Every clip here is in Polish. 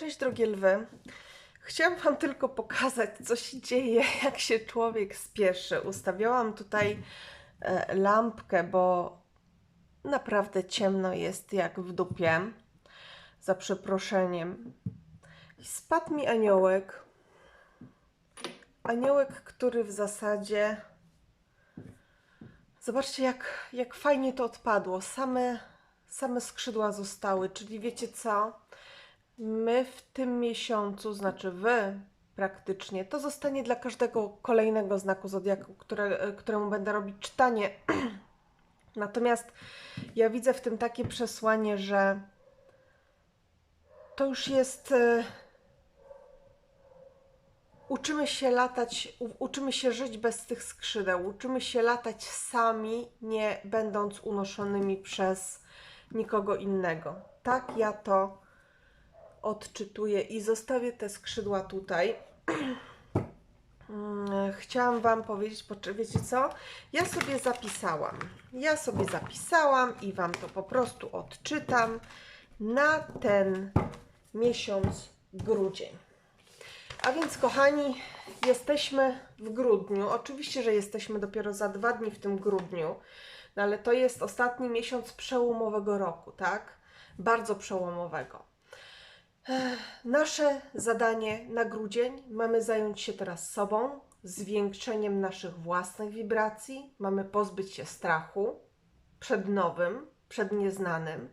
Cześć drogie lwy. Chciałam Wam tylko pokazać, co się dzieje, jak się człowiek spieszy. Ustawiałam tutaj e, lampkę, bo naprawdę ciemno jest jak w dupie. Za przeproszeniem. I spadł mi aniołek. Aniołek, który w zasadzie. Zobaczcie, jak, jak fajnie to odpadło. Same, same skrzydła zostały, czyli wiecie co? My w tym miesiącu, znaczy wy praktycznie, to zostanie dla każdego kolejnego znaku zodiaku, które, któremu będę robić czytanie. Natomiast ja widzę w tym takie przesłanie, że to już jest. e, Uczymy się latać, uczymy się żyć bez tych skrzydeł, uczymy się latać sami, nie będąc unoszonymi przez nikogo innego. Tak ja to odczytuję i zostawię te skrzydła tutaj. Mm, Chciałam Wam powiedzieć, wiecie co? Ja sobie zapisałam. Ja sobie zapisałam i Wam to po prostu odczytam na ten miesiąc grudzień. A więc, kochani, jesteśmy w grudniu. Oczywiście, że jesteśmy dopiero za dwa dni w tym grudniu, no ale to jest ostatni miesiąc przełomowego roku, tak? Bardzo przełomowego. Nasze zadanie na grudzień. Mamy zająć się teraz sobą, zwiększeniem naszych własnych wibracji, mamy pozbyć się strachu przed nowym, przed nieznanym,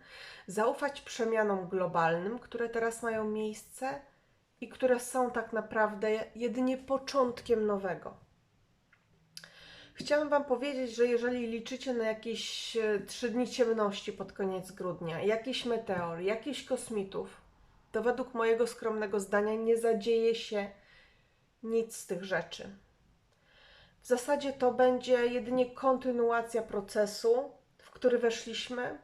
zaufać przemianom globalnym, które teraz mają miejsce i które są tak naprawdę jedynie początkiem nowego. Chciałam Wam powiedzieć, że jeżeli liczycie na jakieś e, trzy dni ciemności pod koniec grudnia, jakiś meteor, jakichś kosmitów, to według mojego skromnego zdania nie zadzieje się nic z tych rzeczy. W zasadzie to będzie jedynie kontynuacja procesu, w który weszliśmy,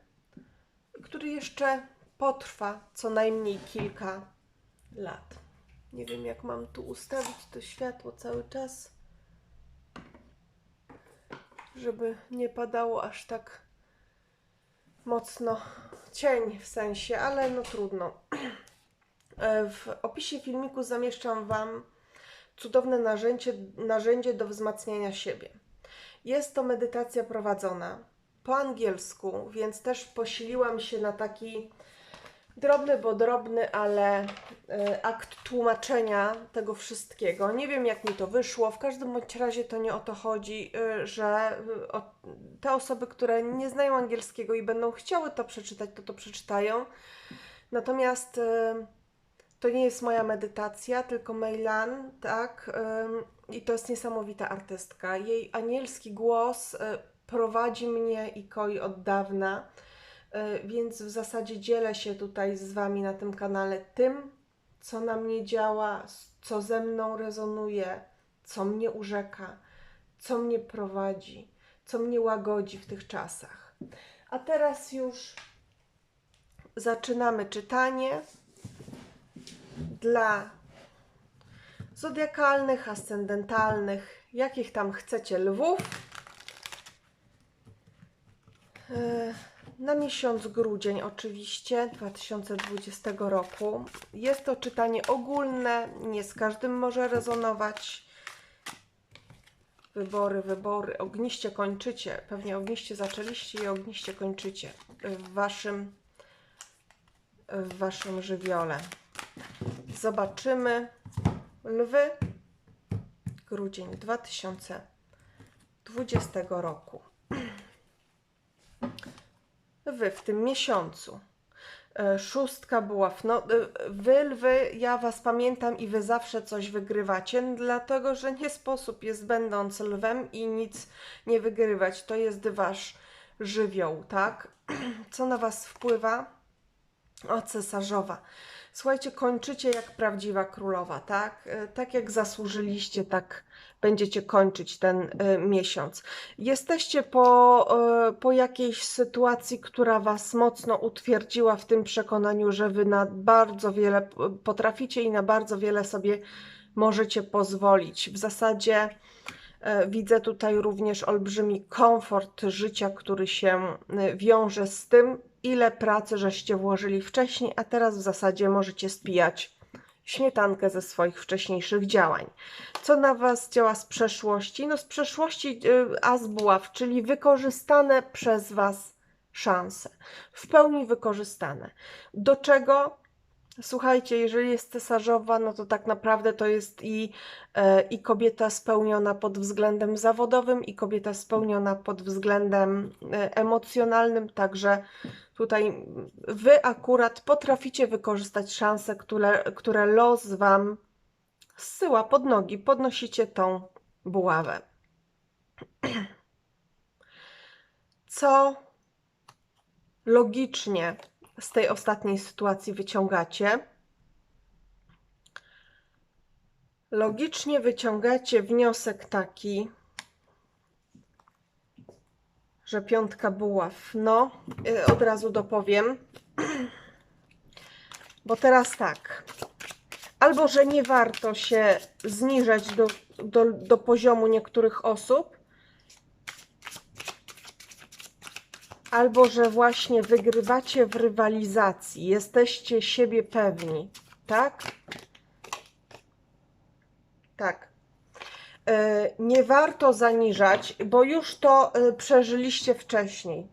który jeszcze potrwa co najmniej kilka lat. Nie wiem, jak mam tu ustawić to światło cały czas, żeby nie padało aż tak mocno cień w sensie, ale no trudno. E, W opisie filmiku zamieszczam Wam cudowne narzędzie, narzędzie do wzmacniania siebie. Jest to medytacja prowadzona po angielsku, więc też posiliłam się na taki drobny, bo drobny, ale e, akt tłumaczenia tego wszystkiego. Nie wiem, jak mi to wyszło. W każdym bądź razie to nie o to chodzi, e, że te osoby, które nie znają angielskiego i będą chciały to przeczytać, to to przeczytają. Natomiast to nie jest moja medytacja, tylko Mejlan, tak? I to jest niesamowita artystka. Jej anielski głos y, prowadzi mnie i koi od dawna, y, więc w zasadzie dzielę się tutaj z Wami na tym kanale tym, co na mnie działa, co ze mną rezonuje, co mnie urzeka, co mnie prowadzi, co mnie łagodzi w tych czasach. A teraz już zaczynamy czytanie dla zodiakalnych, ascendentalnych, jakich tam chcecie lwów. E, Na miesiąc grudzień, oczywiście 2020 roku. Jest to czytanie ogólne, nie z każdym może rezonować. Wybory, wybory. Ogniście kończycie. Pewnie ogniście zaczęliście i ogniście kończycie w waszym, w waszym żywiole. Zobaczymy. Lwy. Grudzień 2020 roku. Wy w tym miesiącu. E, Szóstka buław. No, e, wy, lwy, ja was pamiętam i wy zawsze coś wygrywacie, dlatego że nie sposób jest będąc lwem i nic nie wygrywać. To jest wasz żywioł, tak? Co na was wpływa? O, cesarzowa. Słuchajcie, kończycie jak prawdziwa królowa, tak? E, Tak jak zasłużyliście, tak będziecie kończyć ten e, miesiąc. Jesteście po, e, po jakiejś sytuacji, która Was mocno utwierdziła w tym przekonaniu, że Wy na bardzo wiele potraficie i na bardzo wiele sobie możecie pozwolić. W zasadzie widzę tutaj również olbrzymi komfort życia, który się wiąże z tym, ile pracy żeście włożyli wcześniej, a teraz w zasadzie możecie spijać śmietankę ze swoich wcześniejszych działań. Co na Was działa z przeszłości? No z przeszłości y, as czyli wykorzystane przez Was szanse. W pełni wykorzystane. Do czego? Słuchajcie, jeżeli jest cesarzowa, no to tak naprawdę to jest i, e, i kobieta spełniona pod względem zawodowym, i kobieta spełniona pod względem e, emocjonalnym, także tutaj wy akurat potraficie wykorzystać szanse, które, które los wam zsyła pod nogi, podnosicie tą buławę. Co logicznie z tej ostatniej sytuacji wyciągacie? Logicznie wyciągacie wniosek taki, że piątka buław. No, y, od razu dopowiem. Bo teraz tak. Albo, że nie warto się zniżać do, do, do poziomu niektórych osób, albo że właśnie wygrywacie w rywalizacji, jesteście siebie pewni, tak? Tak. E, Nie warto zaniżać, bo już to e, przeżyliście wcześniej.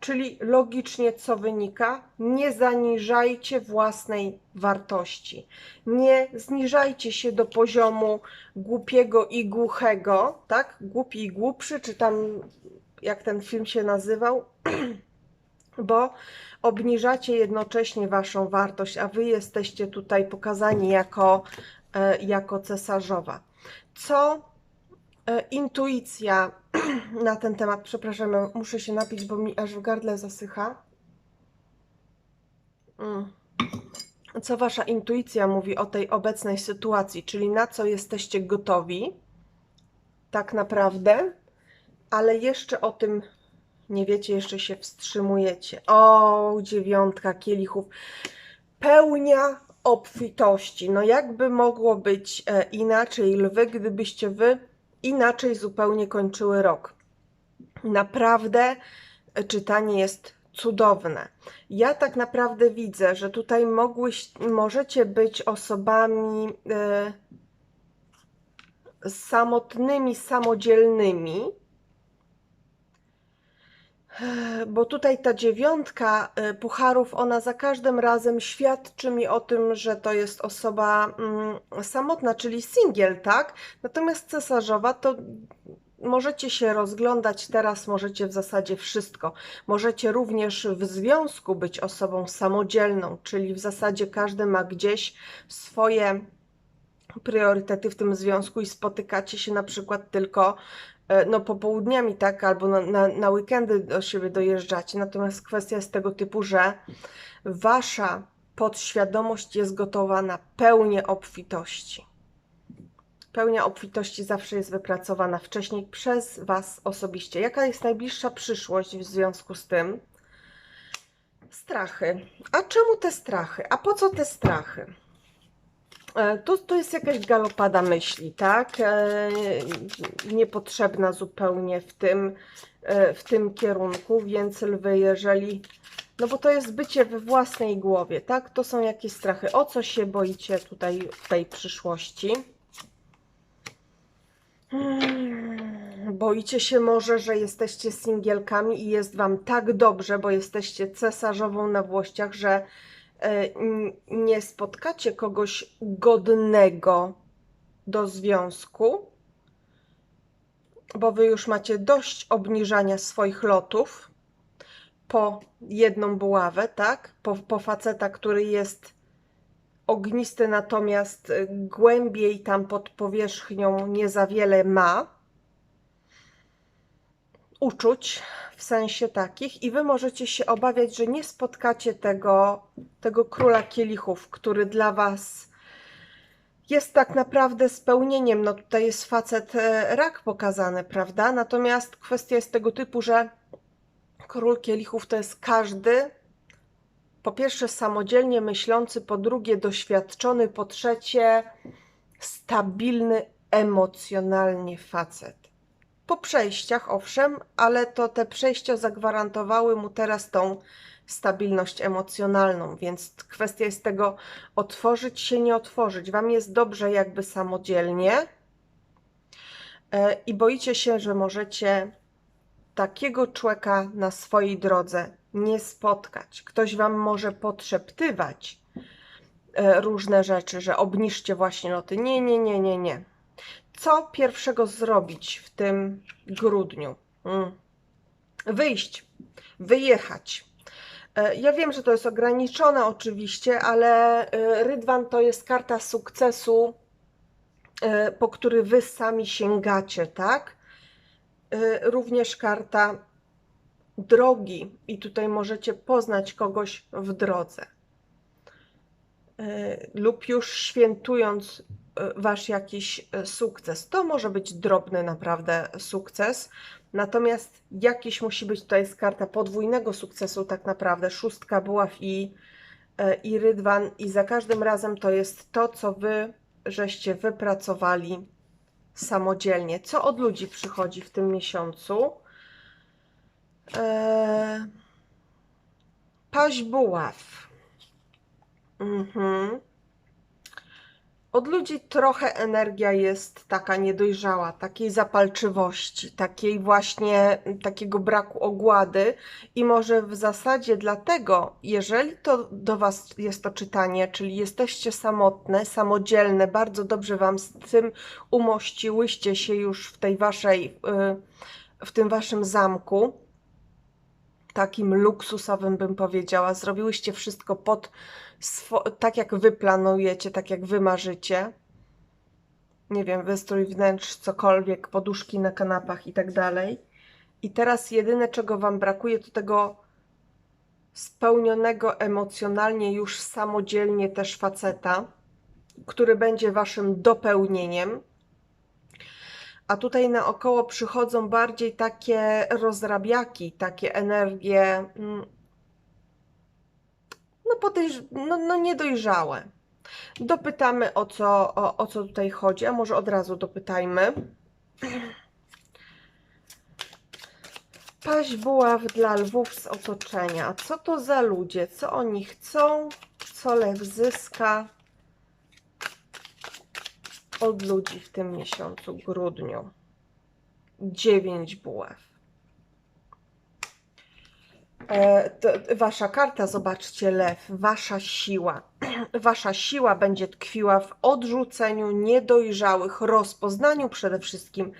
Czyli logicznie co wynika? Nie zaniżajcie własnej wartości. Nie zniżajcie się do poziomu głupiego i głuchego, tak? Głupi i głupszy, czy tam jak ten film się nazywał, bo obniżacie jednocześnie waszą wartość, a wy jesteście tutaj pokazani jako, e, jako cesarzowa. Co e, intuicja na ten temat, przepraszam, muszę się napić, bo mi aż w gardle zasycha. Mm. Co wasza intuicja mówi o tej obecnej sytuacji, czyli na co jesteście gotowi, tak naprawdę, ale jeszcze o tym nie wiecie, jeszcze się wstrzymujecie. O, dziewiątka kielichów. Pełnia obfitości. No jakby mogło być e, inaczej, lwy, gdybyście wy inaczej zupełnie kończyły rok. Naprawdę e, czytanie jest cudowne. Ja tak naprawdę widzę, że tutaj mogłyś, możecie być osobami e, samotnymi, samodzielnymi, bo tutaj ta dziewiątka y, pucharów, ona za każdym razem świadczy mi o tym, że to jest osoba mm, samotna, czyli singiel, tak? Natomiast cesarzowa to możecie się rozglądać teraz, możecie w zasadzie wszystko. Możecie również w związku być osobą samodzielną, czyli w zasadzie każdy ma gdzieś swoje priorytety w tym związku i spotykacie się na przykład tylko no popołudniami, tak, albo na, na, na weekendy do siebie dojeżdżacie. Natomiast kwestia jest tego typu, że wasza podświadomość jest gotowa na pełnię obfitości. Pełnia obfitości zawsze jest wypracowana wcześniej przez Was osobiście. Jaka jest najbliższa przyszłość w związku z tym? Strachy. A czemu te strachy? A po co te strachy? E, to, to jest jakaś galopada myśli, tak? E, niepotrzebna zupełnie w tym, e, w tym kierunku, więc lwy, jeżeli. No bo to jest bycie we własnej głowie, tak? To są jakieś strachy. O co się boicie tutaj w tej przyszłości? Hmm, boicie się może, że jesteście singielkami i jest Wam tak dobrze, bo jesteście cesarzową na włościach, że nie spotkacie kogoś godnego do związku, bo wy już macie dość obniżania swoich lotów po jedną buławę, tak? Po, po faceta, który jest ognisty, natomiast głębiej tam pod powierzchnią nie za wiele ma uczuć w sensie takich i wy możecie się obawiać, że nie spotkacie tego, tego króla kielichów, który dla was jest tak naprawdę spełnieniem. No tutaj jest facet e, rak pokazany, prawda? Natomiast kwestia jest tego typu, że król kielichów to jest każdy, po pierwsze samodzielnie myślący, po drugie doświadczony, po trzecie stabilny emocjonalnie facet po przejściach, owszem, ale to te przejścia zagwarantowały mu teraz tą stabilność emocjonalną, więc kwestia jest tego otworzyć się, nie otworzyć. Wam jest dobrze jakby samodzielnie e, i boicie się, że możecie takiego człowieka na swojej drodze nie spotkać. Ktoś wam może podszeptywać e, różne rzeczy, że obniżcie właśnie loty. Nie, nie, nie, nie, nie. Co pierwszego zrobić w tym grudniu? Mm. Wyjść, wyjechać. E, Ja wiem, że to jest ograniczone oczywiście, ale e, Rydwan to jest karta sukcesu, e, po który wy sami sięgacie, tak? Również karta drogi i tutaj możecie poznać kogoś w drodze. Lub już świętując wasz jakiś e, sukces. To może być drobny naprawdę sukces, natomiast jakiś musi być, tutaj jest karta podwójnego sukcesu tak naprawdę, szóstka buław i, e, i rydwan i za każdym razem to jest to, co wy żeście wypracowali samodzielnie. Co od ludzi przychodzi w tym miesiącu? Eee, paź buław. Mhm. Od ludzi trochę energia jest taka niedojrzała, takiej zapalczywości, takiej właśnie takiego braku ogłady. I może w zasadzie dlatego, jeżeli to do Was jest to czytanie, czyli jesteście samotne, samodzielne, bardzo dobrze Wam z tym umościłyście się już w tej Waszej, y, w tym Waszym zamku, takim luksusowym bym powiedziała, zrobiłyście wszystko pod tak jak wy planujecie, tak jak wy marzycie. Nie wiem, wystrój wnętrz, cokolwiek, poduszki na kanapach i tak dalej. I teraz jedyne, czego wam brakuje, to tego spełnionego emocjonalnie już samodzielnie też faceta, który będzie waszym dopełnieniem. A tutaj naokoło przychodzą bardziej takie rozrabiaki, takie energie mm, podejrz- no, no niedojrzałe. Dopytamy o co, o, o co tutaj chodzi, a może od razu dopytajmy. Paź buław dla lwów z otoczenia. Co to za ludzie? Co oni chcą? Co lew zyska od ludzi w tym miesiącu, grudniu? Dziewięć buław. E, wasza karta, zobaczcie, lew, wasza siła. Wasza siła będzie tkwiła w odrzuceniu niedojrzałych, rozpoznaniu przede wszystkim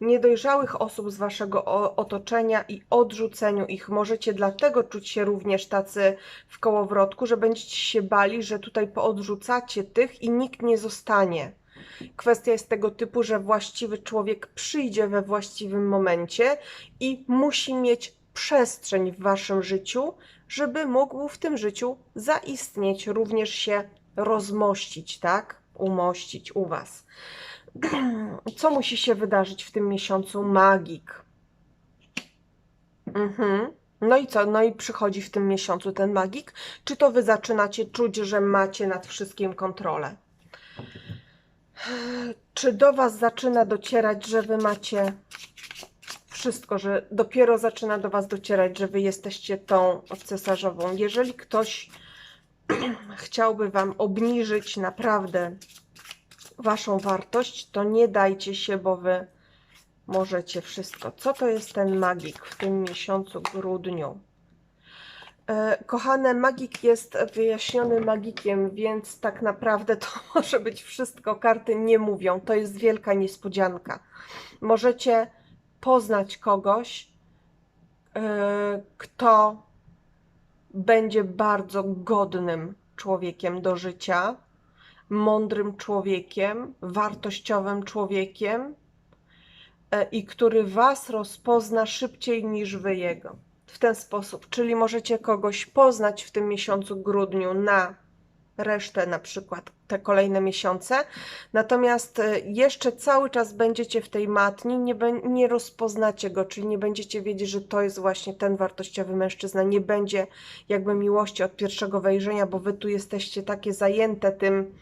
niedojrzałych osób z waszego otoczenia i odrzuceniu ich. Możecie dlatego czuć się również tacy w kołowrotku, że będziecie się bali, że tutaj poodrzucacie tych i nikt nie zostanie. Kwestia jest tego typu, że właściwy człowiek przyjdzie we właściwym momencie i musi mieć przestrzeń w waszym życiu, żeby mógł w tym życiu zaistnieć, również się rozmościć, tak? Umościć u was. Co musi się wydarzyć w tym miesiącu? Magik. Mhm. No i co? No i przychodzi w tym miesiącu ten magik? Czy to wy zaczynacie czuć, że macie nad wszystkim kontrolę? Czy do was zaczyna docierać, że wy macie wszystko, że dopiero zaczyna do was docierać, że wy jesteście tą cesarzową? Jeżeli ktoś chciałby wam obniżyć naprawdę waszą wartość, to nie dajcie się, bo wy możecie wszystko. Co to jest ten magik w tym miesiącu, grudniu? E, Kochane, magik jest wyjaśniony magikiem, więc tak naprawdę to może być wszystko. Karty nie mówią. To jest wielka niespodzianka. Możecie poznać kogoś, e, kto będzie bardzo godnym człowiekiem do życia, mądrym człowiekiem, wartościowym człowiekiem e, i który Was rozpozna szybciej niż Wy jego. W ten sposób, czyli możecie kogoś poznać w tym miesiącu grudniu na resztę, na przykład te kolejne miesiące, natomiast e, jeszcze cały czas będziecie w tej matni, nie, nie rozpoznacie go, czyli nie będziecie wiedzieć, że to jest właśnie ten wartościowy mężczyzna, nie będzie jakby miłości od pierwszego wejrzenia, bo wy tu jesteście takie zajęte tym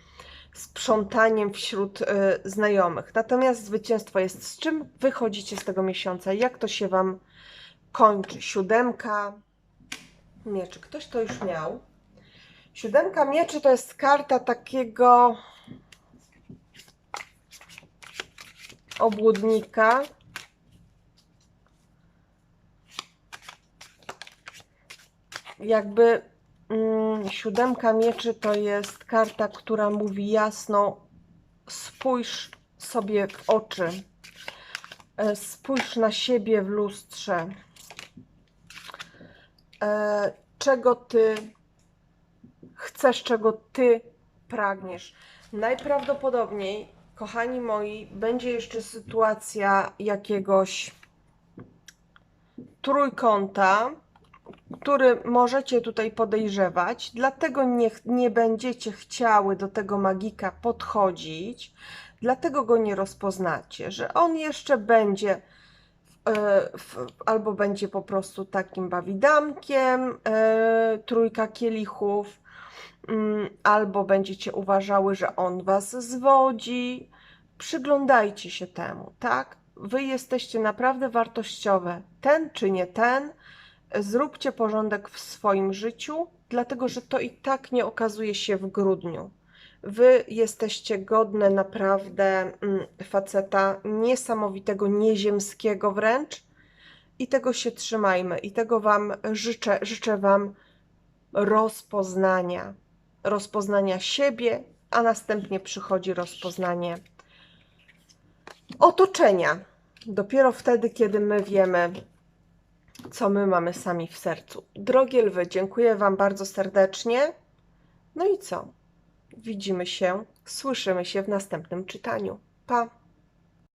sprzątaniem wśród y, znajomych. Natomiast zwycięstwo jest z czym wychodzicie z tego miesiąca, jak to się wam kończy. Siódemka mieczy. Ktoś to już miał. Siódemka mieczy to jest karta takiego obłudnika. Jakby mm, siódemka mieczy to jest karta, która mówi jasno: spójrz sobie w oczy, E, spójrz na siebie w lustrze. E, czego ty chcesz, czego ty pragniesz. Najprawdopodobniej, kochani moi, będzie jeszcze sytuacja jakiegoś trójkąta, który możecie tutaj podejrzewać, dlatego nie, nie będziecie chciały do tego magika podchodzić, dlatego go nie rozpoznacie, że on jeszcze będzie e, albo będzie po prostu takim bawidamkiem, e, trójka kielichów, albo będziecie uważały, że on was zwodzi. Przyglądajcie się temu, tak? Wy jesteście naprawdę wartościowe. Ten czy nie ten, zróbcie porządek w swoim życiu, dlatego że to i tak nie okazuje się w grudniu. Wy jesteście godne naprawdę mm, faceta niesamowitego, nieziemskiego wręcz. I tego się trzymajmy. I tego Wam życzę. Życzę Wam rozpoznania. Rozpoznania siebie, a następnie przychodzi rozpoznanie otoczenia. Dopiero wtedy, kiedy my wiemy, co my mamy sami w sercu. Drogie lwy, dziękuję Wam bardzo serdecznie. No i co? Widzimy się, słyszymy się w następnym czytaniu. Pa!